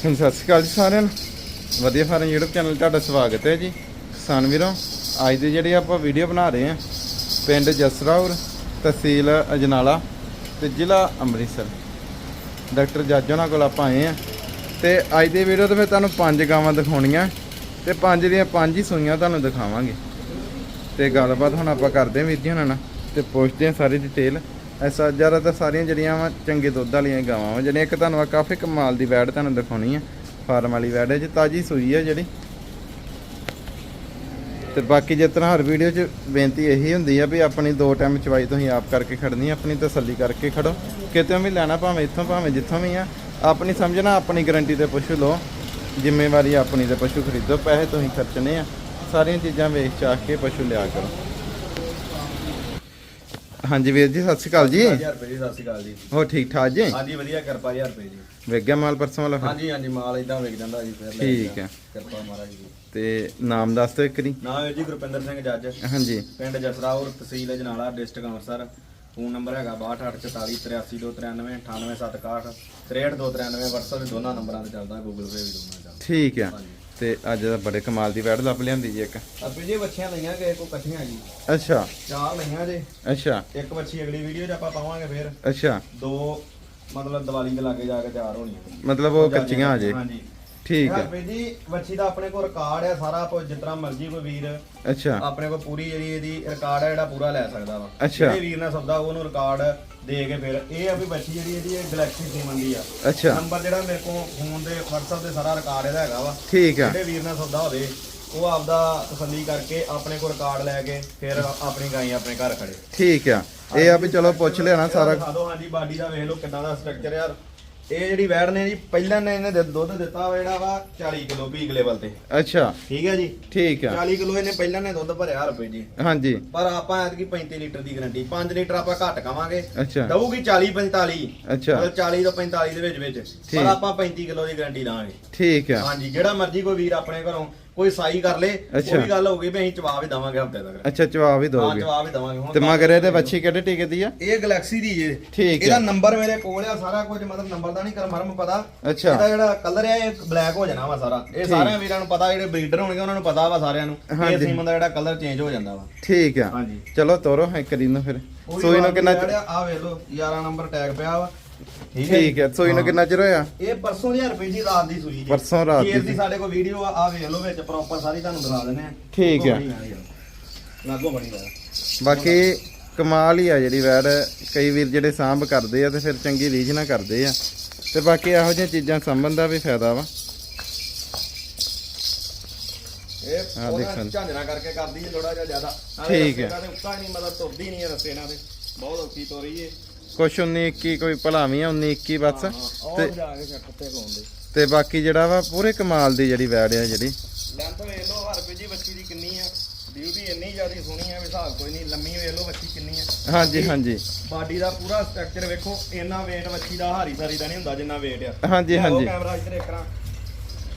ਸਤਿ ਸ਼੍ਰੀ ਅਕਾਲ ਜੀ ਸਾਰਿਆਂ ਨੂੰ। ਵਧੀਆ ਫਾਰਮ YouTube ਚੈਨਲ ਤੁਹਾਡਾ ਸਵਾਗਤ ਹੈ ਜੀ। ਕਿਸਾਨ ਵੀਰੋ, ਅੱਜ ਦੀ ਜਿਹੜੀ ਆਪਾਂ ਵੀਡੀਓ ਬਣਾ ਰਹੇ ਹਾਂ, ਪਿੰਡ ਜਸਰਾਉਰ ਤਹਿਸੀਲ ਅਜਨਾਲਾ ਤੇ ਜ਼ਿਲ੍ਹਾ ਅੰਮ੍ਰਿਤਸਰ। ਡਾਕਟਰ ਜੱਜ ਉਹਨਾਂ ਕੋਲ ਆਪਾਂ ਆਏ ਹਾਂ ਤੇ ਅੱਜ ਦੀ ਵੀਡੀਓ ਤੇ ਮੈਂ ਤੁਹਾਨੂੰ ਪੰਜ ਗਾਵਾਂ ਦਿਖਾਉਣੀਆਂ ਤੇ ਪੰਜ ਦੀਆਂ ਪੰਜ ਹੀ ਸੂਈਆਂ ਤੁਹਾਨੂੰ ਦਿਖਾਵਾਂਗੇ। ਤੇ ਗੱਲਬਾਤ ਹੁਣ ਆਪਾਂ ਕਰਦੇ ਹਾਂ ਵੀਰ ਜੀ ਹੁਣਾਂ ਨਾਲ ਤੇ ਪੁੱਛਦੇ ਹਾਂ ਸਾਰੀ ਡਿਟੇਲ ਐਸਾ ਜ਼ਿਆਦਾਤਰ ਸਾਰੀਆਂ ਜਿਹੜੀਆਂ ਵਾ ਚੰਗੇ ਦੁੱਧ ਵਾਲੀਆਂ ਗਾਵਾਂ ਵਾ। ਜਿਹੜੀਆਂ ਇੱਕ ਤੁਹਾਨੂੰ ਆ ਕਾਫੀ ਕਮਾਲ ਦੀ ਵੈੜ ਤੁਹਾਨੂੰ ਦਿਖਾਉਣੀ ਆ। ਫਾਰਮ ਵਾਲੀ ਵੈੜ ਹੈ ਜੀ ਤਾਜੀ ਸੂਈ ਹੈ ਜਿਹੜੀ। ਤੇ ਬਾਕੀ ਜਿਸ ਤਰ੍ਹਾਂ ਹਰ ਵੀਡੀਓ 'ਚ ਬੇਨਤੀ ਇਹੀ ਹੁੰਦੀ ਆ ਵੀ ਆਪਣੀ ਦੋ ਟਾਈਮ ਚਵਾਈ ਤੁਸੀਂ ਆਪ ਕਰਕੇ ਖੜਨੀ ਆਪਣੀ ਤਸੱਲੀ ਕਰਕੇ ਖੜੋ। ਕਿਤੇ ਵੀ ਲੈਣਾ ਭਾਵੇਂ ਇੱਥੋਂ, ਭਾਵੇਂ ਜਿੱਥੋਂ ਵੀ ਆ। ਆਪਣੀ ਸਮਝਣਾ ਆਪਣੀ ਗਾਰੰਟੀ ਤੇ ਪਸ਼ੂ ਲਓ। ਜ਼ਿੰਮੇਵਾਰੀ ਆਪਣੀ ਤੇ ਪਸ਼ੂ ਖਰੀਦੋ, ਪੈਸੇ ਤੁਸੀਂ ਖਰਚਣੇ ਆ। ਸਾਰੀਆਂ ਚੀਜ਼ਾਂ ਵੇਚ ਚਾਖ ਕੇ ਪਸ਼ੂ ਲਿਆ ਕਰੋ। ਹਾਂਜੀ ਵੀਰ ਜੀ ਸਤਿ ਸ਼੍ਰੀ ਅਕਾਲ ਜੀ। 1000 ਰੁਪਏ ਜੀ ਸਤਿ ਸ਼੍ਰੀ ਅਕਾਲ ਜੀ। ਹੋ ਠੀਕ ਠਾਕ ਜੀ? ਹਾਂਜੀ ਵਧੀਆ ਕਿਰਪਾ 1000 ਰੁਪਏ ਜੀ। ਵੇਖ ਗਿਆ ਮਾਲ ਪਰਸੋਂ ਵਾਲਾ ਫਿਰ? ਹਾਂਜੀ ਹਾਂਜੀ ਮਾਲ ਇਦਾਂ ਵਿਕ ਜਾਂਦਾ ਜੀ ਫਿਰ ਲੈ ਠੀਕ। ਹੈ। ਕਿਰਪਾ ਮਹਾਰਾਜ ਜੀ। ਤੇ ਨਾਮ ਦੱਸ ਦਿਓ ਇੱਕ ਵਾਰੀ। ਨਾਮ ਹੈ ਜੀ ਗੁਰਪਿੰਦਰ ਸਿੰਘ ਜੱਜ। ਹਾਂਜੀ। ਪਿੰਡ ਜਸਰਾਉਰ ਤਹਿਸੀਲ Janala district Amritsar. Phone number ਹੈਗਾ 6284 83293 98761 63293 WhatsApp ਦੇ ਦੋਨਾਂ ਨੰਬਰਾਂ ਤੇ ਚੱਲਦਾ Google Pay ਵੀ ਦੋਨਾਂ ਚੱਲਦਾ। ਠੀਕ ਹਾਂਜੀ। ਤੇ ਅੱਜ ਦਾ ਬੜੇ ਕਮਾਲ ਦੀ ਵੈੜ ਲੱਭ ਲਿਆਂਦੀ ਜੀ ਇੱਕ। ਆਪੇ ਜੀ ਬੱਚੀਆਂ ਲਈਆਂ ਗਏ ਕੋ ਇਕੱਠੀਆਂ ਜੀ। ਅੱਛਾ। ਚਾਰ ਲਈਆਂ ਜੇ। ਅੱਛਾ। ਇੱਕ ਬੱਚੀ ਅਗਲੀ ਵੀਡੀਓ 'ਚ ਆਪਾਂ ਪਾਵਾਂਗੇ ਫਿਰ। ਅੱਛਾ। ਦੋ ਮਤਲਬ ਦੀਵਾਲੀ ਦੇ ਲਾਗੇ ਜਾ ਕੇ ਚਾਰ ਹੋਣੀਆਂ ਮਤਲਬ ਉਹ ਕੱਚੀਆਂ ਅਜੇ ਹਾਂਜੀ। ਠੀਕ ਆ। ਹਰਪ੍ਰੀਤ ਜੀ ਵੱਛੀ ਦਾ ਆਪਣੇ ਕੋਲ ਰਿਕਾਰਡ ਹੈ ਸਾਰਾ ਜਿਸ ਤਰ੍ਹਾਂ ਮਰਜ਼ੀ ਕੋਈ ਵੀਰ ਅੱਛਾ। ਆਪਣੇ ਕੋਲ ਪੂਰੀ ਜਿਹੜੀ ਇਹਦੀ ਰਿਕਾਰਡ ਹੈ ਜਿਹੜਾ ਪੂਰਾ ਲੈ ਸਕਦਾ ਵਾ। ਅੱਛਾ। ਜਿਹੜੇ ਵੀਰ ਨਾਲ ਸੌਦਾ ਉਹਨੂੰ ਰਿਕਾਰਡ ਦੇ ਕੇ ਫਿਰ ਇਹ ਆ ਵੀ ਵੱਛੀ ਜਿਹੜੀ ਇਹਦੀ ਇਹ ਗੈਲੈਕਸੀ ਸੀਮਨ ਦੀ ਆ। ਅੱਛਾ। ਨੰਬਰ ਜਿਹੜਾ ਮੇਰੇ ਕੋਲ ਫੋਨ ਦੇ WhatsApp ਤੇ ਸਾਰਾ ਰਿਕਾਰਡ ਇਹਦਾ ਹੈਗਾ ਵਾ। ਠੀਕ ਆ। ਜਿਹੜੇ ਵੀਰ ਨਾਲ ਸੌਦਾ ਹੋਵੇ ਉਹ ਆਪਦਾ ਤਸੱਲੀ ਕਰਕੇ ਆਪਣੇ ਕੋਲ ਰਿਕਾਰਡ ਲੈ ਕੇ ਫਿਰ ਆਪਣੀ ਗਾਈ ਆਪਣੇ ਘਰ ਖੜੇ। ਠੀਕ ਆ। ਇਹ ਆ ਵੀ ਚਲੋ ਪੁੱਛ ਲਿਆ ਨਾ ਸਾਰਾ। ਹਾਂਜੀ ਬਾਡੀ ਦਾ ਵੇਖ ਲਓ ਕਿੱਦਾਂ ਦਾ ਸਟਰਕਚਰ ਯਾਰ ਇਹ ਜਿਹੜੀ ਵੈੜ ਨੇ ਜੀ ਪਹਿਲਾਂ ਨੇ ਇਹਨੇ ਦੁੱਧ ਦਿੱਤਾ ਵਾ ਜਿਹੜਾ ਵਾ 40 ਕਿਲੋ ਪੀਕ ਲੈਵਲ ਤੇ। ਅੱਛਾ। ਠੀਕ ਹੈ ਜੀ? ਠੀਕ ਆ। 40 ਕਿਲੋ ਇਹਨੇ ਪਹਿਲਾਂ ਨੇ ਦੁੱਧ ਭਰਿਆ ਰੁਪਏ ਜੀ। ਹਾਂਜੀ। ਪਰ ਆਪਾਂ ਐਤਕੀ 35 ਲੀਟਰ ਦੀ ਗਾਰੰਟੀ 5 ਲੀਟਰ ਆਪਾਂ ਘੱਟ ਕਵਾਂਗੇ। ਅੱਛਾ। ਦਊਗੀ 40 45 ਅੱਛਾ। ਮਤਲਬ 40 ਤੋਂ 45 ਦੇ ਵਿੱਚ ਵਿੱਚ। ਪਰ ਆਪਾਂ 35 ਕਿਲੋ ਦੀ ਗਾਰੰਟੀ ਦਾਂਗੇ ਠੀਕ ਆ। ਹਾਂਜੀ ਜਿਹੜਾ ਮਰਜ਼ੀ ਕੋਈ ਵੀਰ ਆਪਣੇ ਘਰੋਂ ਕੋਈ ਸਾਈ ਕਰ ਲੇ ਅੱਛਾ। ਕੋਈ ਗੱਲ ਹੋਊਗੀ ਵੀ ਅਸੀਂ ਜਵਾਬ ਹੀ ਦਵਾਂਗੇ ਹਫ਼ਤੇ ਤੱਕ। ਅੱਛਾ ਜਵਾਬ ਹੀ ਹਾਂ ਦੋਗੇ। ਜਵਾਬ ਹੀ ਦਵਾਂਗੇ ਹੁਣ ਤੇ ਮਗਰ ਇਹਦੇ ਬੱਚੀ ਕਿਹੜੇ ਟੀਕੇ ਦੀ ਆ? ਇਹ ਗੈਲੈਕਸੀ ਦੀ ਜੇ ਠੀਕ ਇਹਦਾ ਹੈ ਨੰਬਰ ਮੇਰੇ ਕੋਲ ਆ ਸਾਰਾ ਕੁਝ ਮਤਲਬ ਨੰਬਰ ਦਾ ਨਹੀਂ ਕਰ ਮਰਮ ਪਤਾ। ਅੱਛਾ। ਇਹਦਾ ਜਿਹੜਾ ਕਲਰ ਆ ਇਹ ਬਲੈਕ ਹੋ ਜਾਣਾ ਵਾ ਸਾਰਾ। ਇਹ ਸਾਰਿਆਂ ਵੀਰਾਂ ਨੂੰ ਪਤਾ ਜਿਹੜੇ ਬਰੀਡਰ ਹੋਣਗੇ ਉਹਨਾਂ ਨੂੰ ਪਤਾ ਵਾ ਸਾਰਿਆਂ ਨੂੰ ਇਹ ਹਾਂਜੀ। ਸੀਮਨ ਦਾ ਜਿਹੜਾ ਕਲਰ ਚੇਂਜ ਹੋ ਜਾਂਦਾ ਵਾ। ਠੀਕ ਆ। ਹਾਂਜੀ। ਚਲੋ ਤੋਰੋ ਹੈ ਕਰੀ ਨੂੰ ਫਿਰ। ਸੂਈ ਨੂੰ ਕਿੰਨਾ ਆ ਵੇਖ ਲਓ 11 ਨੰਬਰ ਟੈਗ ਪਿਆ ਵਾ। ਠੀਕ ਹੈ ਠੀਕ ਹੈ ਸੂਈ ਨੂੰ ਕਿੰਨਾ ਚਿਰ ਹੋਇਆ? ਇਹ ਪਰਸੋਂ ਦੀ ਰੁਪਏ ਦੀ ਰਾਤ ਦੀ ਸੂਈ ਜੀ। ਪਰਸੋਂ ਰਾਤ ਦੀ ਦੀ। ਸਾਡੇ ਕੋਲ ਵੀਡੀਓ ਆ ਆ ਵੇਖ ਲਓ ਵਿੱਚ ਪ੍ਰੋਪਰ ਸਾਰੀ ਤੁਹਾਨੂੰ ਦਿਖਾ ਦਿੰਦੇ ਆ ਠੀਕ ਹੈ। ਲਾਗੋ ਬਣੀ ਵਾ ਬਾਕੀ ਕਮਾਲ ਹੀ ਆ ਜਿਹੜੀ ਵੈੜ ਕਈ ਵੀਰ ਜਿਹੜੇ ਸਾਂਭ ਕਰਦੇ ਆ ਤੇ ਫਿਰ ਚੰਗੀ ਰੀਝ ਨਾਲ ਕਰਦੇ ਆ। ਤੇ ਬਾਕੀ ਇਹੋ ਜਿਹੀਆਂ ਚੀਜ਼ਾਂ ਸੰਭਣ ਦਾ ਵੀ ਫਾਇਦਾ ਵਾ। ਇਹ ਦੇਖਣ। ਝਾਂਜਣਾ ਕਰਕੇ ਕਰਦੀ ਹੈ ਥੋੜਾ ਜਿਹਾ ਜ਼ਿਆਦਾ। ਠੀਕ ਹੈ। ਤੇ ਉੱਤਾ ਨਹੀਂ ਮਤਲਬ ਤੁਰਦੀ ਨਹੀਂ ਹੈ ਰਸਤੇ ਨਾਲ ਤੇ। ਬਹੁਤ ਔਖੀ ਤੋਰੀ ਏ। ਕੁਛ 19 21 ਕੋਈ ਭਲਾਵੀਂ ਆ 19 21 ਬਸ ਤੇ ਜਾ ਕੇ ਛੱਟ ਤੇ ਬਾਕੀ ਜਿਹੜਾ ਵਾ ਪੂਰੇ ਕਮਾਲ ਦੀ ਜਿਹੜੀ ਵੈੜ ਆ ਜਿਹੜੀ। ਲੈਂਥ ਵੇਖ ਲਓ ਹਰ ਜੀ ਬੱਚੀ ਦੀ ਕਿੰਨੀ ਆ। ਬਿਊਟੀ ਇੰਨੀ ਜ਼ਿਆਦਾ ਸੋਹਣੀ ਆ ਵੀ ਹਿਸਾਬ ਕੋਈ ਨਹੀਂ ਲੰਮੀ ਵੇਖ ਲਓ ਬੱਚੀ ਕਿੰਨੀ ਆ। ਹਾਂਜੀ ਹਾਂਜੀ। ਬਾਡੀ ਦਾ ਪੂਰਾ ਸਟਰਕਚਰ ਵੇਖੋ ਇੰਨਾ weight ਬੱਚੀ ਦਾ ਹਾਰੀ ਸਾਰੀ ਦਾ ਨਹੀਂ ਹੁੰਦਾ ਜਿੰਨਾ weight ਆ। ਹਾਂਜੀ ਲਿਆਓ ਹਾਂਜੀ। ਕੈਮਰਾ ਇੱਧਰ ਇੱਕ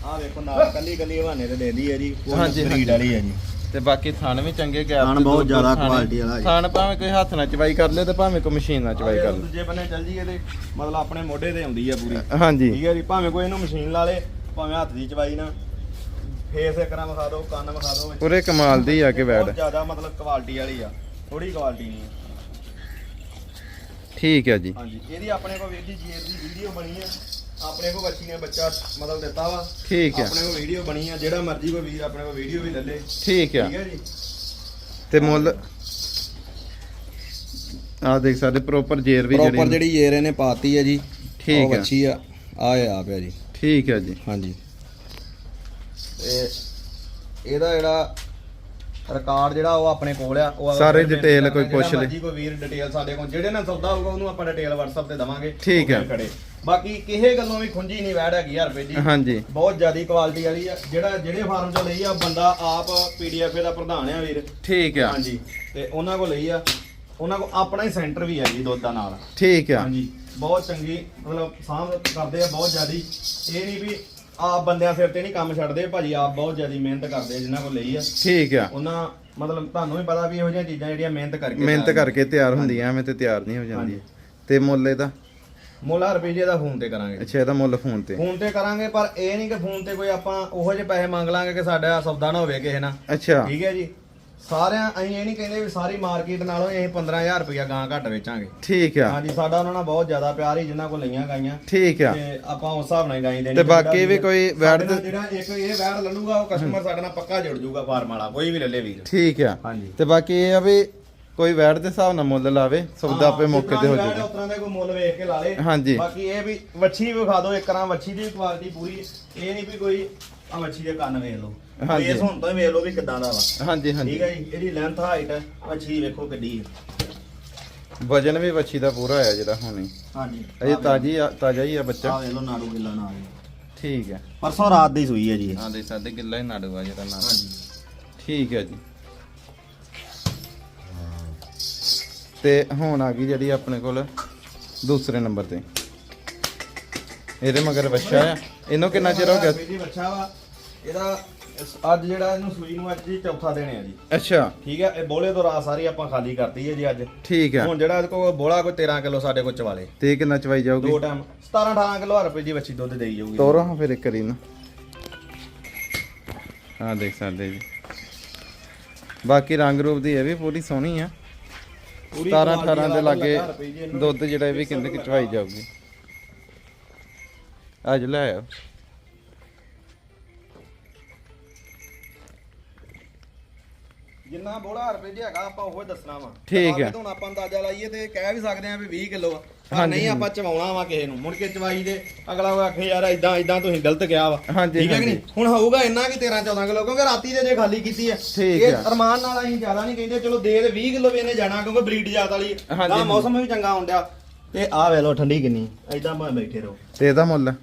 ਆ ਵੇਖੋ ਨਾਲ ਕੱਲੀ ਕੱਲੀ ਹਵਾਨੇ ਤੇ ਦੇਦੀ ਹੈ ਜੀ ਉਹ ਹਾਂਜੀ, breed ਵਾਲੀ ਹੈ ਜੀ। ਤੇ ਬਾਕੀ ਥਣ ਵੀ ਚੰਗੇ ਗੈਪ ਥਣ ਬਹੁਤ ਜ਼ਿਆਦਾ quality ਵਾਲਾ ਜੀ। ਥਣ ਭਾਵੇਂ ਕੋਈ ਹੱਥ ਨਾਲ ਚਵਾਈ ਕਰ ਲੇ ਤੇ ਭਾਵੇਂ ਕੋਈ ਮਸ਼ੀਨ ਨਾਲ ਚਵਾਈ ਕਰ ਲੇ ਦੂਜੇ ਬੰਨੇ ਚੱਲ ਜੀਏ ਤੇ ਮਤਲਬ ਆਪਣੇ ਮੋਢੇ ਤੇ ਆਉਂਦੀ ਆ ਪੂਰੀ। ਹਾਂਜੀ। ਠੀਕ ਹੈ ਜੀ ਭਾਵੇਂ ਕੋਈ ਇਹਨੂੰ ਮਸ਼ੀਨ ਲਾ ਲੇ ਭਾਵੇਂ ਹੱਥ ਦੀ ਚਵਾਈ ਨਾ। ਫੇਸ ਇੱਕ ਨਾ ਵਿਖਾ ਦਿਓ ਕੰਨ ਵਿਖਾ ਦਿਓ ਪੂਰੇ ਕਮਾਲ ਦੀ ਆ ਕੇ ਵੈੜ ਬਹੁਤ ਜ਼ਿਆਦਾ ਮਤਲਬ ਕੁਆਲਿਟੀ ਵਾਲੀ ਆ ਥੋੜੀ ਕੁਆਲਿਟੀ ਨਹੀਂ। ਠੀਕ ਹੈ ਜੀ। ਹਾਂਜੀ ਇਹਦੀ ਆਪਣੇ ਕੋਲ ਵੀਰ ਜੀ ਜੀਰ ਦੀ ਵੀਡੀਓ ਬਣੀ ਆ। ਆਪਣੇ ਕੋਲ ਬੱਚੀ ਨੇ ਬੱਚਾ ਮਤਲਬ ਦਿੱਤਾ ਵਾ। ਠੀਕ ਹੈ ਆਪਣੇ ਕੋਲ ਵੀਡੀਓ ਬਣੀ ਆ ਜਿਹੜਾ ਮਰਜ਼ੀ ਕੋਈ ਵੀਰ ਆਪਣੇ ਕੋਲ ਵੀਡੀਓ ਵੀ ਲੈ ਲੇ। ਠੀਕ ਹੈ ਜੀ? ਤੇ ਮੁੱਲ ਆ ਦੇਖ ਸਕਦੇ ਪ੍ਰੋਪਰ ਜੇਰ ਵੀ ਪ੍ਰੋਪਰ ਜਿਹੜੀ ਜਿਹੜੀ ਜੇਰ ਇਹਨੇ ਪਾਤੀ ਹੈ ਜੀ ਠੀਕ ਉਹ ਹੈ। ਬੱਚੀ ਆ ਆ ਆ ਪਿਆ ਜੀ। ਠੀਕ ਹੈ ਜੀ। ਹਾਂਜੀ। ਤੇ ਇਹਦਾ ਜਿਹੜਾ ਰਿਕਾਰਡ ਜਿਹੜਾ ਉਹ ਆਪਣੇ ਕੋਲ ਆ ਉਹ ਸਾਰੇ detail ਕੋਈ ਜਿਹੜਾ ਪੁੱਛ ਲੇ। ਮਰਜ਼ੀ ਕੋਈ ਵੀਰ ਡਿਟੇਲ ਸਾਡੇ ਕੋਲ ਜਿਹੜੇ ਨਾਲ ਸੌਦਾ ਹੋਊਗਾ ਉਹਨੂੰ ਆਪਾਂ ਡਿਟੇਲ WhatsApp ਤੇ ਦਵਾਂਗੇ। ਠੀਕ ਹੈ। ਬਾਕੀ ਕਿਸੇ ਗੱਲੋਂ ਵੀ ਖੁੰਝੀ ਨਹੀਂ ਵੈੜ ਹੈਗੀ ਯਾਰ ਰੁਪਏ ਜੀ ਹਾਂਜੀ। ਬਹੁਤ ਜ਼ਿਆਦੀ ਕੁਆਲਿਟੀ ਵਾਲੀ ਆ। ਜਿਹੜਾ ਜਿਹੜੇ ਫਾਰਮ ਚੋਂ ਲਈ ਆ ਬੰਦਾ ਆਪ ਪੀਡੀਐਫ ਦਾ ਪ੍ਰਧਾਨ ਆ ਵੀਰ। ਠੀਕ ਹੈ ਹਾਂਜੀ। ਤੇ ਉਹਨਾਂ ਕੋਲ ਲਈ ਆ। ਉਹਨਾਂ ਕੋਲ ਆਪਣਾ ਹੀ ਸੈਂਟਰ ਵੀ ਹੈ ਜੀ ਦੁੱਧ ਦਾ ਨਾਲ। ਠੀਕ ਹੈ ਹਾਂਜੀ। ਬਹੁਤ ਚੰਗੀ ਮਤਲਬ ਸਾਂਭ ਕਰਦੇ ਆ ਬਹੁਤ ਜ਼ਿਆਦੀ। ਇਹ ਨਹੀਂ ਵੀ ਆਪ ਬੰਦਿਆਂ ਸਿਰ ਤੇ ਨਹੀਂ ਕੰਮ ਛੱਡਦੇ ਭਾਜੀ ਆਪ ਬਹੁਤ ਜ਼ਿਆਦੀ ਮਿਹਨਤ ਕਰਦੇ ਆ ਜਿਨ੍ਹਾਂ ਕੋਲ ਲਈ ਆ। ਠੀਕ ਹੈ ਉਹਨਾਂ ਮਤਲਬ ਤੁਹਾਨੂੰ ਵੀ ਪਤਾ ਵੀ ਇਹੋ ਜਿਹੀਆਂ ਚੀਜ਼ਾਂ ਜਿਹੜੀਆਂ ਮਿਹਨਤ ਕਰਕੇ ਮਿਹਨਤ ਕਰਕੇ ਤਿਆਰ ਹੁੰਦੀਆਂ ਐਵੇਂ ਤੇ ਤਿਆਰ ਨਹੀਂ ਹੋ ਜਾਂਦੀ ਤੇ ਮੁੱਲ ਇਹਦਾ? ਮੁੱਲ ਰੁਪਏ ਜੀ ਦਾ ਫੋਨ ਤੇ ਕਰਾਂਗੇ। ਅੱਛਾ ਇਹਦਾ ਮੁੱਲ ਫੋਨ ਤੇ। ਫੋਨ ਤੇ ਕਰਾਂਗੇ ਪਰ ਇਹ ਨਹੀਂ ਕਿ ਫੋਨ ਤੇ ਕੋਈ ਆਪਾਂ ਉਹੋ ਜਿਹੇ ਪੈਸੇ ਮੰਗ ਲਾਂਗੇ ਕਿ ਸਾਡਾ ਸੌਦਾ ਨਾ ਹੋਵੇ ਕਿਸੇ ਨਾਲ। ਅੱਛਾ। ਠੀਕ ਹੈ ਜੀ? ਸਾਰਿਆਂ ਅਸੀਂ ਇਹ ਨਹੀਂ ਕਹਿੰਦੇ ਵੀ ਸਾਰੀ ਮਾਰਕੀਟ ਨਾਲੋਂ ਅਸੀਂ 15000 ਰੁਪਇਆ ਗਾਂ ਘੱਟ ਵੇਚਾਂਗੇ। ਠੀਕ ਆ। ਹਾਂਜੀ ਸਾਡਾ ਉਹਨਾਂ ਨਾਲ ਬਹੁਤ ਜ਼ਿਆਦਾ ਪਿਆਰ ਹੀ ਜਿਨ੍ਹਾਂ ਕੋਲ ਲਈਆਂ ਗਾਈਆਂ। ਠੀਕ ਆ। ਤੇ ਆਪਾਂ ਉਸ ਹਿਸਾਬ ਨਾਲ ਹੀ ਗਾਈ ਦੇਣੀ ਤੇ ਬਾਕੀ ਵੀ ਕੋਈ ਵੈੜ ਜਿਹੜਾ ਇੱਕ ਇਹ ਵੈੜ ਲੱਲੂਗਾ ਉਹ ਕਸਟਮਰ ਸਾਡੇ ਨਾਲ ਪੱਕਾ ਜੁੜ ਜਾਊਗਾ ਫਾਰਮ ਵਾਲਾ ਕੋਈ ਵੀ ਲੱਲੇ ਵੀਰ। ਠੀਕ ਆ। ਹਾਂਜੀ। ਤੇ ਬਾਕੀ ਇਹ ਆ ਵੀ ਕੋਈ ਵੈੜ ਦੇ ਹਿਸਾਬ ਨਾਲ ਮੁੱਲ ਲਾਵੇ ਸੌਦਾ ਆਪੇ ਮੌਕੇ ਤੇ ਹੋ ਜਾਊਗਾ ਤਰ੍ਹਾਂ ਦਾ ਕੋਈ ਮੁੱਲ ਵੇਖ ਕੇ ਲਾ ਲੇ। ਹਾਂਜੀ। ਬਾਕੀ ਇਹ ਵੀ ਵੱਛੀ ਵੀ ਵਿਖਾ ਦਿਓ ਇੱਕ ਤਰ੍ਹਾਂ ਵੱਛੀ ਦੀ ਕੁਆਲਿਟੀ ਪੂਰੀ। ਇਹ ਨਹੀਂ ਵੀ ਕੋਈ ਆ ਵੱਛੀ ਦੇ ਕੰਨ ਵੇਖ ਲਓ। ਹਾਂਜੀ। ਇਸ ਹੁਣ ਤੋਂ ਹੀ ਵੇਖ ਲਓ ਵੀ ਕਿੱਦਾਂ ਦਾ ਵਾ। ਹਾਂਜੀ ਹਾਂਜੀ। ਠੀਕ ਹੈ ਜੀ ਇਹਦੀ ਲੈਂਥ ਹਾਈਟ ਵੱਛੀ ਵੇਖੋ ਕਿੱਡੀ ਹੈ। ਵਜਨ ਵੀ ਵੱਛੀ ਦਾ ਪੂਰਾ ਆਇਆ ਜਿਹੜਾ ਹੁਣੇ। ਹਾਂਜੀ। ਅਜੇ ਤਾਜੀ ਆ ਤਾਜ਼ਾ ਹੀ ਆ ਬੱਚਾ। ਆ ਵੇਖ ਲਓ ਨਾੜੂ ਗਿੱਲਾ ਹੀ। ਠੀਕ ਹੈ। ਪਰਸੋਂ ਰਾਤ ਦੀ ਸੂਈ ਹੈ ਜੀ। ਹਾਂ ਦੇ ਸਾਡੇ ਗਿੱਲਾ ਹੀ ਨਾੜੂ ਆ ਜਿਹੜਾ ਨਾਲ ਹਾਂਜੀ। ਠੀਕ ਹੈ ਜੀ। ਤੇ ਹੁਣ ਆ ਗਈ ਜਿਹੜੀ ਆਪਣੇ ਕੋਲ ਦੂਸਰੇ ਨੰਬਰ ਤੇ। ਇਹਦੇ ਮਗਰ ਬੱਚਾ ਆ। ਇਹਨੂੰ ਕਿੰਨਾ ਚਿਰ ਹੋ ਗਿਆ? ਜੀ ਬੱਚਾ ਵਾ। ਇਹਦਾ ਇਸ- ਅੱਜ ਜਿਹੜਾ ਇਹਨੂੰ ਸੂਈ ਨੂੰ ਅੱਜ ਜੀ ਚੌਥਾ ਦਿਨ ਹੈ ਜੀ। ਅੱਛਾ। ਠੀਕ ਹੈ ਇਹ ਬੋਲੇ ਤੋਂ ਰਾਤ ਸਾਰੀ ਆਪਾਂ ਖਾਲੀ ਕਰਤੀ ਹੈ ਜੀ ਅੱਜ। ਠੀਕ ਆ। ਹੁਣ ਜਿਹੜਾ ਇਹਦੇ ਕੋਲ ਬੋਲਾ ਕੋਈ 13 ਕਿਲੋ ਸਾਡੇ ਕੋਲ ਚਵਾਲੇ। ਤੇ ਕਿੰਨਾ ਚਵਾਈ ਜਾਊਗੀ? ਦੋ ਟਾਈਮ 17 18 ਕਿਲੋ ਰੁਪਏ ਦੀ ਬੱਚੀ ਦੁੱਧ ਦੇਈ ਜਾਊਗੀ। ਤੋਰੋ ਹਾਂ ਫਿਰ ਇੱਕ ਵਾਰੀ ਨਾ ਹਾਂ ਦੇਖ ਸਕਦੇ ਜੀ। ਬਾਕੀ ਰੰਗ ਰੂਪ ਦੀ ਇਹ ਵੀ ਪੂਰੀ ਸੋਹਣੀ ਆ। 17 ਕੁਆਲਿਟੀ 18 ਦੇ ਲਾਗੇ। ਦੁੱਧ ਜਿਹੜਾ ਇਹ ਵੀ ਕਹਿੰਦੇ ਕਿ ਚਵਾਈ ਜਾਊਗੀ ਅੱਜ ਲੈ ਆਓ ਜਿੰਨਾ ਬੋਲਾ ਰੁਪਏ ਹੈਗਾ ਆਪਾਂ ਉਹ ਦੱਸਣਾ ਵਾ ਠੀਕ ਹੈ। ਹੁਣ ਆਪਾਂ ਅੰਦਾਜ਼ਾ ਲਾਈਏ ਤੇ ਕਹਿ ਵੀ ਸਕਦੇ ਆ ਵੀ 20 ਕਿਲੋ ਆ ਹਾਂਜੀ, ਨਹੀਂ ਆਪਾਂ ਚਵਾਉਣਾ ਵਾ ਕਿਸੇ ਨੂੰ। ਮੁੜ ਕੇ ਚਵਾਈ ਦੇ ਅਗਲਾ ਉਹ ਆਖੇ ਯਾਰ ਇਦਾਂ ਇਦਾਂ ਤੁਸੀਂ ਗਲਤ ਕਿਹਾ ਵਾ। ਹਾਂਜੀ, ਠੀਕ ਹੈ ਕਿ। ਨਹੀਂ? ਹੁਣ ਹੋਊਗਾ ਇੰਨਾ ਕਿ 13 14 ਕਿਲੋ ਕਿਉਂਕਿ ਰਾਤੀ ਦੇ ਜੇ ਖਾਲੀ ਕੀਤੀ ਹੈ। ਠੀਕ ਇਹ ਹੈ। ਅਰਮਾਨ ਨਾਲ ਅਸੀਂ ਜ਼ਿਆਦਾ ਨਹੀਂ ਕਹਿੰਦੇ ਚਲੋ ਦੇ ਦੇ 20 ਕਿਲੋ ਵੀ ਇਹਨੇ ਜਾਣਾ ਕਿਉਂਕਿ ਬਰੀਡ ਜਾਤ ਵਾਲੀ ਹਾਂਜੀ, ਨਾ ਹਾਂਜੀ। ਮੌਸਮ ਵੀ ਚੰਗਾ ਹੁੰਦਿਆ ਤੇ ਆਹ ਵੇ ਲੋ ਠੰਡੀ ਕਿੰਨੀ। ਐਦਾਂ ਭਾਵੇਂ ਬੈਠੇ ਰਹੋ। ਤੇ ਇਹਦਾ ਮੁੱਲ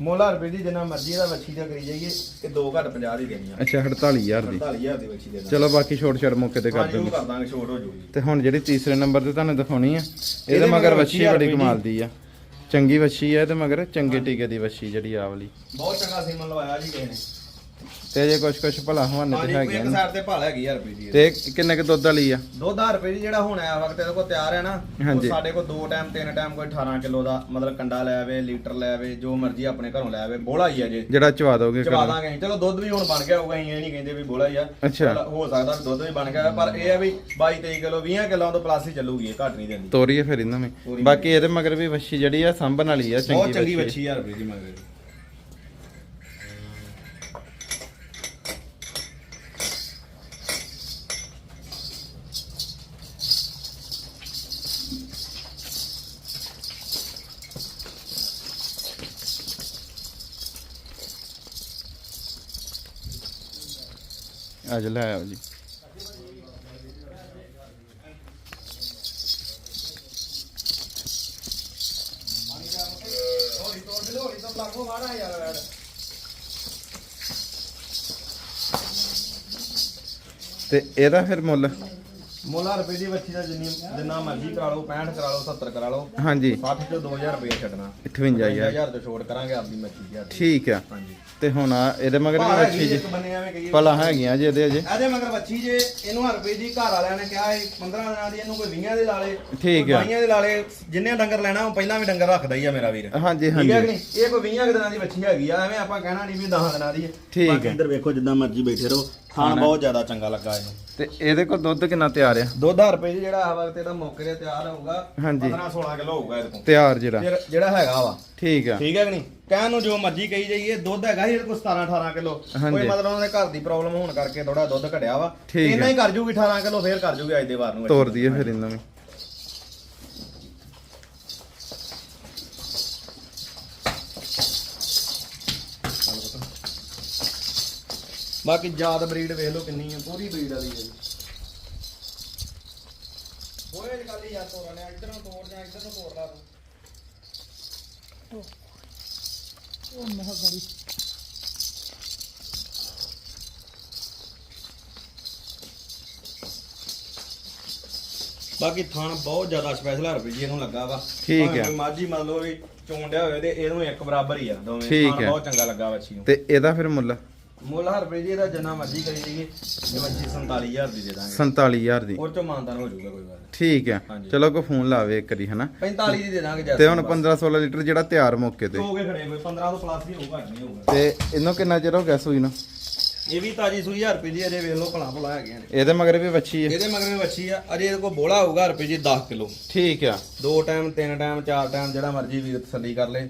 ਮੋਲਾ ਰੁਪਏ ਦੀ ਜਿੰਨਾ ਮਰਜ਼ੀ ਦਾ ਵੱਛੀ ਦਾ ਕਰੀ ਜਾਈਏ ਤੇ 2 ਘੱਟ 50 ਦੀ ਦੇਣੀ ਆ। ਅੱਛਾ 48000 ਦੀ। 48000 ਦੀ ਵੱਛੀ ਦੇ ਦਾਂਗੇ। ਚਲੋ ਬਾਕੀ ਛੋਟ ਛੜ ਮੌਕੇ ਤੇ ਕਰ ਹਾਂਜੀ ਉਹ ਦਿੰਦੇ। ਕਰ ਦਾਂਗੇ ਛੋਟ ਹੋ ਜੂਗੀ। ਤੇ ਹੁਣ ਜਿਹੜੀ ਤੀਸਰੇ ਨੰਬਰ ਤੇ ਤੁਹਾਨੂੰ ਦਿਖਾਉਣੀ ਆ ਇਹਦੇ ਮਗਰ ਵੱਛੀ ਬੜੀ ਰੁਪਏ। ਕਮਾਲ ਦੀ ਆ। ਚੰਗੀ ਵੱਛੀ ਆ ਤੇ ਮਗਰ ਚੰਗੇ ਟੀਕੇ ਦੀ ਵੱਛੀ ਜਿਹੜੀ ਆ ਵਾਲੀ। ਬਹੁਤ ਚੰਗਾ ਸੀਮਨ ਲਵਾਇਆ ਜੀ ਕਿਸੇ ਨੇ। ਤੇ ਜੇ ਕੁਛ ਕੁਛ ਭਲਾ ਹਵਾਨੇ ਤੇ ਹਾਂਜੀ ਹੈਗੇ ਇੱਕ ਨੇ। ਸਾਈਡ ਤੇ ਭਾਲ ਹੈਗੀ ਆ ਰੁਪਏ ਦੀ ਤੇ ਕਿੰਨੇ ਕ ਦੁੱਧ ਵਾਲੀ ਆ? ਦੋ ਹਜ਼ਾਰ ਰੁਪਏ ਦੀ ਜਿਹੜਾ ਹੁਣ ਆਇਆ ਵਕਤ ਇਹਦੇ ਕੋਲ ਤਿਆਰ ਹੈ ਨਾ ਉਹ ਹਾਂਜੀ। ਸਾਡੇ ਕੋਲ ਦੋ ਟਾਈਮ ਤਿੰਨ ਟਾਈਮ ਕੋਈ 18 ਕਿਲੋ ਦਾ ਮਤਲਬ ਕੰਡਾ ਲੈ ਆਵੇ ਲੀਟਰ ਲੈ ਆਵੇ ਜੋ ਮਰਜ਼ੀ ਆਪਣੇ ਘਰੋਂ ਲੈ ਆਵੇ ਬੋਲਾ ਹੀ ਆ ਜੇ। ਜਿਹੜਾ ਚਵਾ ਦੋਗੇ ਚਵਾ ਦਾਂਗੇ। ਅਸੀਂ। ਚਲੋ ਦੁੱਧ ਵੀ ਹੁਣ ਬਣ ਗਿਆ ਹੋਊਗਾ ਅਸੀਂ ਇਹ ਨਹੀਂ ਕਹਿੰਦੇ ਵੀ ਬੋਲਾ ਹੀ ਆ। ਅੱਛਾ। ਚਲੋ ਹੋ ਸਕਦਾ ਵੀ ਦੁੱਧ ਵੀ ਬਣ ਗਿਆ ਪਰ ਇਹ ਆ ਵੀ 22 23 ਕਿਲੋ 20 ਕਿਲੋ ਤੋਂ ਪਲੱਸ ਹੀ ਚੱਲੂਗੀ ਇਹ ਘੱਟ ਨਹੀਂ ਦਿੰਦੀ। ਤੋਰੀਏ ਫਿਰ ਇਹਨਾਂ ਵਿੱਚ ਤੋਰੀਏ। ਬਾਕੀ ਇਹਦੇ ਮਗਰ ਵੀ ਵੱਛੀ ਜਿਹੜੀ ਆ ਸੰਭਣ ਵਾਲੀ ਆ ਬਹੁਤ ਚੰਗੀ ਚੰਗੀ ਵੱਛੀ ਵੱਛੀ ਆ ਰੁਪਏ ਦੀ ਮੰਗ ਅੱਜ ਲੈ ਆਓ ਜੀ। ਹੌਲੀ ਤੇ ਇਹਦਾ ਫਿਰ ਮੁੱਲ? ਮੋਲਾ ਰੁਪਏ ਦੀ ਵੱਛੀ ਦਾ ਜਿੰਨੀ ਜਿੰਨਾ ਮਰਜ਼ੀ ਕਰਾ ਲਓ 65 ਕਰਾ ਲਓ 70 ਕਰਾ ਲਓ। ਹਾਂਜੀ। 60 ਚੋਂ 2000 ਰੁਪਏ ਛੱਡਣਾ। 58000 58000 ਤੋਂ ਛੋੜ ਕਰਾਂਗੇ ਆਪਦੀ ਮੱਛੀ ਦੀ ਠੀਕ ਆ। ਹਾਂਜੀ। ਤੇ ਹੁਣ ਆ ਇਹਦੇ ਮਗਰ ਵੀ ਵੱਛੀ ਜੀ ਭਲਾ ਹੈਗੀਆਂ ਜੀ ਇਹਦੇ ਅਜੇ। ਇਹਦੇ ਮਗਰ ਵੱਛੀ ਜੇ ਇਹਨੂੰ ਹਰ ਰੁਪਏ ਦੀ ਘਰ ਵਾਲਿਆਂ ਨੇ ਕਿਹਾ ਇਹ 15 ਦਿਨਾਂ ਦੀ ਇਹਨੂੰ ਕੋਈ 20 ਦੇ ਲਾਲੇ ਠੀਕ ਆ। 20 ਦੇ ਲਾਲੇ ਜਿੰਨੇ ਡੰਗਰ ਲੈਣਾ ਉਹ ਪਹਿਲਾਂ ਵੀ ਡੰਗਰ ਰੱਖਦਾ ਹੀ ਆ ਮੇਰਾ ਵੀਰ। ਹਾਂਜੀ ਹਾਂਜੀ। ਇਹ ਕੋਈ 20 ਕੁ ਦਿਨਾਂ ਦੀ ਵੱਛੀ ਹੈਗੀ ਆ ਐਵੇਂ ਆਪਾਂ ਕਹਿਣਾ ਨਹੀਂ ਵੀ 10 ਦਿਨਾਂ ਦੀ। ਹੈ ਠੀਕ ਹੈ। ਇੱਧਰ ਵੇਖੋ ਜਿੱਦਾਂ ਮਰਜ਼ੀ ਬੈਠੇ ਰਹੋ। ਖਾਣ ਬਹੁਤ ਜ਼ਿਆਦਾ ਚੰਗਾ ਲੱਗਾ ਇਹਨੂੰ। ਤੇ ਇਹਦੇ ਕੋਲ ਦੁੱਧ ਕਿੰਨਾ ਤਿਆਰ ਆ? 2000 ਰੁਪਏ ਦੀ ਜਿਹੜਾ ਆ ਵਕਤ ਇਹਦਾ ਮੌਕੇ ਤੇ ਤਿਆਰ ਹੋਊਗਾ ਹਾਂਜੀ। 15 16 ਕਿਲੋ ਹੋਊਗਾ ਇਹਦੇ ਕੋਲ। ਤਿਆਰ ਜਿਹੜਾ। ਫਿਰ ਜਿਹੜਾ ਹੈਗਾ ਵਾ। ਠੀਕ ਆ। ਠੀਕ ਹੈ ਕਿ ਨਹੀਂ? ਕਹਿਣ ਨੂੰ ਜੋ ਮਰਜ਼ੀ ਕਹੀ ਜਾਈਏ ਦੁੱਧ ਹੈਗਾ ਸੀ ਇਹਦੇ ਕੋਲ 17 18 ਕਿਲੋ। ਕੋਈ ਮਤਲਬ ਉਹਨਾਂ ਦੇ ਘਰ ਦੀ ਪ੍ਰੋਬਲਮ ਹੋਣ ਕਰਕੇ ਥੋੜਾ ਦੁੱਧ ਘਟਿਆ ਵਾ। ਹੈ। ਹੀ ਕਰ ਜੂਗੀ 18 ਕਿਲੋ ਫੇਰ ਕਰ ਜੂਗੀ ਅੱਜ ਦੇ ਵਾਰ ਨੂੰ। ਤੋਰ ਦਈਏ ਫਿਰ ਇਹਨਾਂ ਨੂੰ। ਬਾਕੀ ਜਾਤ ਬਰੀਡ ਵੇਖ ਲਓ ਕਿੰਨੀ ਹੈ ਪੂਰੀ ਬਰੀਡ ਵਾਲੀ ਹੈ ਜੀ। ਬੋਏ ਦੀ ਗੱਲ ਹੀ ਯਾਰ ਤੋਰਾ ਨੇ ਇੱਧਰ ਨੂੰ ਤੋੜ ਜਾਂ ਇੱਧਰ ਨੂੰ ਤੋੜ ਲਾ ਤੂੰ। ਬਾਕੀ ਥਣ ਬਹੁਤ ਜ਼ਿਆਦਾ ਸਪੈਸ਼ਲ ਰੁਪਏ ਜੀ ਇਹਨੂੰ ਲੱਗਾ ਵਾ। ਠੀਕ ਭਾਵੇਂ ਹੈ। ਕੋਈ ਮਾਝੀ ਮੰਨ ਲਓ ਵੀ ਚੋਂਡਿਆ ਹੋਵੇ ਤੇ ਇਹਨੂੰ ਇੱਕ ਬਰਾਬਰ ਹੀ ਆ ਦੋਵੇਂ ਠੀਕ ਥਣ ਹੈ। ਬਹੁਤ ਚੰਗਾ ਲੱਗਾ ਵੱਛੀ ਨੂੰ। ਤੇ ਇਹਦਾ ਫਿਰ ਮੁੱਲ? ਮੁੱਲ ਹਰ ਰੁਪਏ ਜੀ ਇਹਦਾ ਜਿੰਨਾ ਮਰਜ਼ੀ ਕਰੀ ਜਾਈਏ ਜਿਵੇਂ 47000 ਦੀ ਦੇ ਦਾਂਗੇ। 47000 ਦੀ। ਹੋਰ ਚੋਂ ਮਾਨਦਾਨ ਹੋ ਜਾਊਗਾ ਕੋਈ ਨੀ। ਠੀਕ ਹੈ। ਚਲੋ ਕੋ ਫੋਨ ਲਾਵੇ ਇੱਕ ਵਾਰੀ ਹਨਾ? 45 ਦੀ ਦੇ ਦਾਂਗੇ ਜੈਸ ਤੇ ਹੁਣ 15 16 ਲੀਟਰ ਜਿਹੜਾ ਤਿਆਰ ਮੌਕੇ ਤੇ। ਹੋ ਗਏ ਖੜੇ ਕੋਈ 15 ਤੋਂ ਪਲੱਸ ਹੀ ਹੋਊਗਾ ਨਹੀਂ ਹੋਊਗਾ। ਤੇ ਇਹਨੂੰ ਕਿੰਨਾ ਚਿਰ ਹੋ ਗਿਆ ਸੂਈ ਨੂੰ? ਇਹ ਵੀ ਤਾਜੀ ਸੂਈ ਹਰ ਰੁਪਏ ਦੀ ਅਜੇ ਵੇਖ ਲਓ ਭਲਾ ਭਲਾ ਹੈਗੀਆਂ ਨੇ। ਇਹਦੇ ਮਗਰ ਵੀ ਵੱਛੀ ਹੈ। ਇਹਦੇ ਮਗਰ ਵੱਛੀ ਆ ਅਜੇ ਇਹਦੇ ਕੋਲ ਬੋਲਾ ਹੋਊਗਾ ਰੁਪਏ ਜੀ 10 ਕਿਲੋ। ਠੀਕ ਆ। ਦੋ ਟਾਈਮ ਤਿੰਨ ਟਾਈਮ ਚਾਰ ਟਾਈਮ ਜਿਹੜਾ ਮਰਜ਼ੀ ਵੀਰ ਤਸੱਲੀ ਕਰ ਲੇ।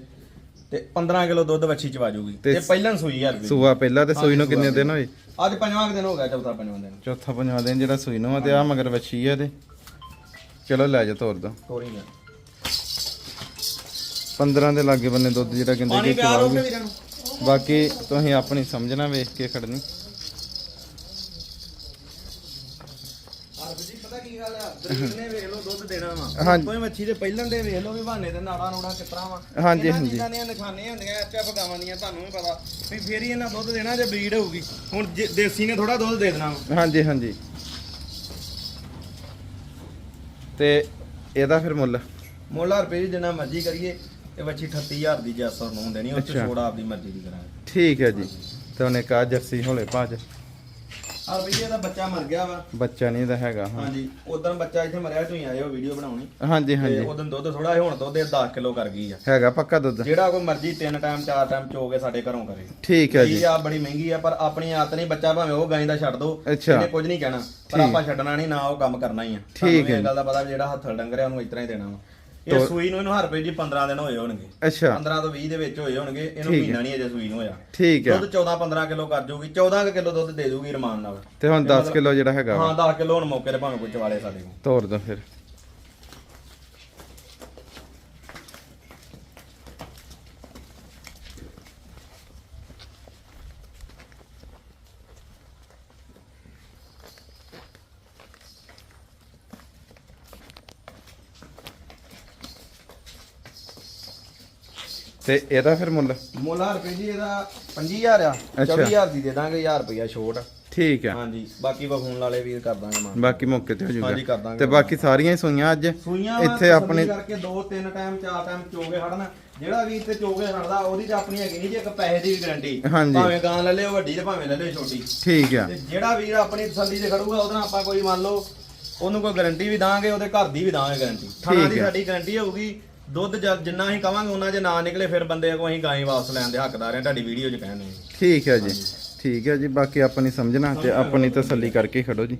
ਤੇ 15 ਕਿਲੋ ਦੁੱਧ ਵੱਛੀ ਚਵਾ ਜੂਗੀ ਤੇ ਤੇ ਪਹਿਲਾਂ ਸੂਈ ਹਰ ਰੁਪਏ ਸੂਆ ਪਹਿਲਾਂ ਤੇ ਸੂਈ ਨੂੰ ਹਾਂਜੀ, ਕਿੰਨੇ ਸੂਆ ਦਿਨ ਹੋਏ? ਅੱਜ ਪੰਜਵਾਂ ਕੁ ਦਿਨ ਹੋ ਗਿਆ ਚੌਥਾ ਪੰਜਵਾਂ ਦਿਨ। ਚੌਥਾ ਪੰਜਵਾਂ ਦਿਨ ਜਿਹੜਾ ਸੂਈ ਨੂੰ ਆ ਤੇ ਆ ਮਗਰ ਵੱਛੀ ਹੈ ਤੇ ਚਲੋ ਲੈ ਜਾ ਤੋਰ ਦੋ। ਤੋਰੀ ਨਾ 15 ਦੇ ਲਾਗੇ ਬੰਨੇ ਦੁੱਧ ਜਿਹੜਾ ਕਹਿੰਦੇ ਪਾਣੀ ਕਿ। ਵੀਰਾਂ ਨੂੰ। ਬਾਕੀ ਤੁਸੀਂ ਆਪਣੀ ਸਮਝਣਾ ਵੇਖ ਕੇ ਖੜਨੀ। ਕੀ ਗੱਲ ਆ ਦਰੀਕ ਨੇ ਵੇਖ ਲਓ ਦੁੱਧ ਦੇਣਾ ਵਾ। ਹਾਂਜੀ। ਕੋਈ ਮੱਛੀ ਦੇ ਪਹਿਲਾਂ ਦੇ ਵੇਖ ਲਓ ਵੀ ਬਹਾਨੇ ਤੇ ਨਾੜਾ ਨੂੜਾ ਕਿਤਰਾ ਵਾ। ਹਾਂਜੀ, ਇਹਨਾਂ ਹਾਂਜੀ। ਚੀਜ਼ਾਂ ਦੀਆਂ ਨਿਸ਼ਾਨੀਆਂ ਹੁੰਦੀਆਂ ਐਚਐਫ ਗਾਵਾਂ ਦੀਆਂ ਤੁਹਾਨੂੰ ਵੀ ਪਤਾ। ਵੀ ਫੇਰ ਹੀ ਇਹਨਾਂ ਦੁੱਧ ਦੇਣਾ ਜੇ ਬਰੀਡ ਹੋਊਗੀ। ਹੁਣ ਜੇ ਦੇਸੀ ਨੇ ਥੋੜਾ ਦੁੱਧ ਦੇ ਦੇਣਾ ਵਾ। ਹਾਂਜੀ ਹਾਂਜੀ। ਤੇ ਇਹਦਾ ਫਿਰ ਮੁੱਲ? ਮੁੱਲ ਹਰ ਰੁਪਏ ਜਿੰਨਾ ਮਰਜ਼ੀ ਕਰੀਏ ਇਹ ਬੱਚੀ 38000 ਦੀ ਜੈਸਰ ਨੂੰ ਦੇਣੀ ਉਹ ਚ ਅੱਛਾ। ਛੋੜਾ ਆਪਦੀ ਮਰਜ਼ੀ ਦੀ ਕਰਾਂਗੇ। ਠੀਕ ਹੈ ਜੀ। ਤੇ ਉਹਨੇ ਕਹਾ ਜਰਸੀ ਹੌਲੇ ਭਾਜ ਹਰ ਰੁਪਏ ਦਾ ਬੱਚਾ ਮਰ ਗਿਆ ਵਾ। ਬੱਚਾ ਨਹੀਂ ਦਾ ਹੈਗਾ ਹਾਂ। ਹਾਂਜੀ ਉਦੋਂ ਬੱਚਾ ਇੱਥੇ ਮਰਿਆ ਤੁਸੀਂ ਆਏ ਹੋ ਵੀਡੀਓ ਬਣਾਉਣੀ। ਹਾਂਜੀ ਤੇ ਹਾਂਜੀ। ਉਦੋਂ ਦੁੱਧ ਥੋੜਾ ਹੁਣ ਦੁੱਧ ਇਹ 10 ਕਿਲੋ ਕਰ ਗਈ ਆ। ਹੈਗਾ ਪੱਕਾ ਦੁੱਧ। ਜਿਹੜਾ ਕੋਈ ਮਰਜ਼ੀ ਤਿੰਨ ਟਾਈਮ ਚਾਰ ਟਾਈਮ ਚੋ ਕੇ ਸਾਡੇ ਘਰੋਂ ਕਰੇ। ਠੀਕ ਹੈ ਜੀ। ਜੀ ਆ ਬੜੀ ਮਹਿੰਗੀ ਆ ਪਰ ਆਪਣੀ ਆਦਤ ਨਹੀਂ ਬੱਚਾ ਭਾਵੇਂ ਉਹ ਗਾਂ ਦਾ ਛੱਡ ਦੋ। ਇਹਨੇ ਕੁਝ ਨਹੀਂ ਕਹਿਣਾ। ਪਰ। ਆਪਾਂ ਛੱਡਣਾ ਨਹੀਂ ਨਾ ਉਹ ਕੰਮ ਕਰਨਾ ਹੀ ਆ। ਠੀਕ ਹੈ ਇਹ ਗੱਲ ਦਾ ਪਤਾ ਵੀ ਜਿਹੜਾ ਹੱਥ ਡੰਗਰ ਆ ਉਹਨੂੰ ਇਤਨਾ ਹੀ ਦੇਣਾ ਵਾ। ਇਹ ਸੂਈ ਨੂੰ ਇਹਨੂੰ ਹਰ ਰੁਪਏ ਜੀ 15 ਦਿਨ ਹੋਏ ਹੋਣਗੇ। ਅੱਛਾ। 15 ਤੋਂ 20 ਦੇ ਵਿੱਚ ਹੋਏ ਹੋਣਗੇ ਇਹਨੂੰ। ਮਹੀਨਾ ਨਹੀਂ ਅਜੇ ਸੂਈ ਨੂੰ ਹੋਇਆ। ਠੀਕ ਹੈ। ਦੁੱਧ 14 15 ਕਿਲੋ ਕਰ ਜੂਗੀ 14 ਕਿਲੋ ਦੁੱਧ ਦੇ ਦੂਗੀ ਰਮਾਨ ਨਾਲ। ਤੇ ਹੁਣ 10 ਕਿਲੋ ਜਿਹੜਾ ਹੈਗਾ ਹਾਂ 10 ਕਿਲੋ ਹੁਣ ਮੌਕੇ ਤੇ ਭਾਵੇਂ ਕੋਈ ਚਵਾਲੇ ਸਾਡੇ ਕੋਲ। ਤੋਰ ਦੋ ਫਿਰ। ਤੇ ਇਹਦਾ ਫਿਰ ਮੁੱਲ? ਮੁੱਲ ਹਰ ਰੁਪਏ ਜੀ ਇਹਦਾ 25000 ਆ। ਅੱਛਾ। 24000 ਦੀ ਦੇ ਦਾਂਗੇ 1000 ਰੁਪਇਆ ਛੋਟ। ਠੀਕ ਹੈ ਹਾਂਜੀ ਬਾਕੀ ਫੋਨ ਵਾਲੇ ਵੀਰ ਕਰ ਦਾਂਗੇ ਮਾਨ ਬਾਕੀ ਮੌਕੇ ਤੇ ਹੋ ਹਾਂਜੀ, ਕਰ ਜਾਊਗਾ ਦਾਂਗੇ। ਤੇ ਬਾਕੀ ਸਾਰੀਆਂ ਹੀ ਸੂਈਆਂ ਅੱਜ? ਇੱਥੇ ਆਪਣੇ ਕਰਕੇ ਦੋ ਤਿੰਨ ਟਾਈਮ ਚਾਰ ਟਾਈਮ ਚੋਗੇ ਖੜਨਾ ਜਿਹੜਾ ਵੀਰ ਤੇ ਚੋਗੇ ਖੜਦਾ ਉਹਦੀ ਤਾਂ ਆਪਣੀ ਹੈਗੀ ਨਹੀਂ ਜੇ ਇੱਕ ਪੈਸੇ ਦੀ ਵੀ ਗਾਰੰਟੀ। ਭਾਵੇਂ ਗਾਂ ਲੈ ਲਿਓ ਵੱਡੀ ਤੇ ਭਾਵੇਂ ਲੈ ਲਿਓ ਛੋਟੀ। ਠੀਕ ਆ। ਤੇ ਜਿਹੜਾ ਵੀਰ ਆਪਣੀ ਤਸੱਲੀ ਤੇ ਖੜੂਗਾ ਉਹਦੇ ਆਪਾਂ ਕੋਈ ਮੰਨ ਲਓ ਉਹਨੂੰ ਕੋਈ ਗਾਰੰਟੀ ਵੀ ਦਾਂਗੇ ਉਹਦੇ ਘਰ ਦੀ ਵੀ ਦਾਂਗੇ ਗਾਰੰਟੀ ਥਾਣਾ ਦੀ। ਸਾਡੀ ਗਾਰੰਟੀ ਹੋਊਗੀ ਦੁੱਧ ਜਦ ਜਿੰਨਾ ਅਸੀਂ ਕਵਾਂਗੇ ਉਹਨਾਂ ਜੇ ਨਾ ਨਿਕਲੇ, ਫਿਰ ਬੰਦੇ ਕੋ ਅਸੀਂ ਗਾਂ ਵਾਪਸ ਲੈਣ ਦੇ ਹੱਕਦਾਰ ਆ ਤੁਹਾਡੀ ਵੀਡੀਓ 'ਚ ਕਹਿਣ ਕਹਿੰਦੇ ਠੀਕ ਹੈ ਜੀ। ਠੀਕ ਹੈ ਜੀ, ਬਾਕੀ ਆਪਣੀ ਸਮਝਣਾ ਤੇ ਆਪਣੀ ਤਸੱਲੀ ਕਰਕੇ ਖੜੋ ਜੀ।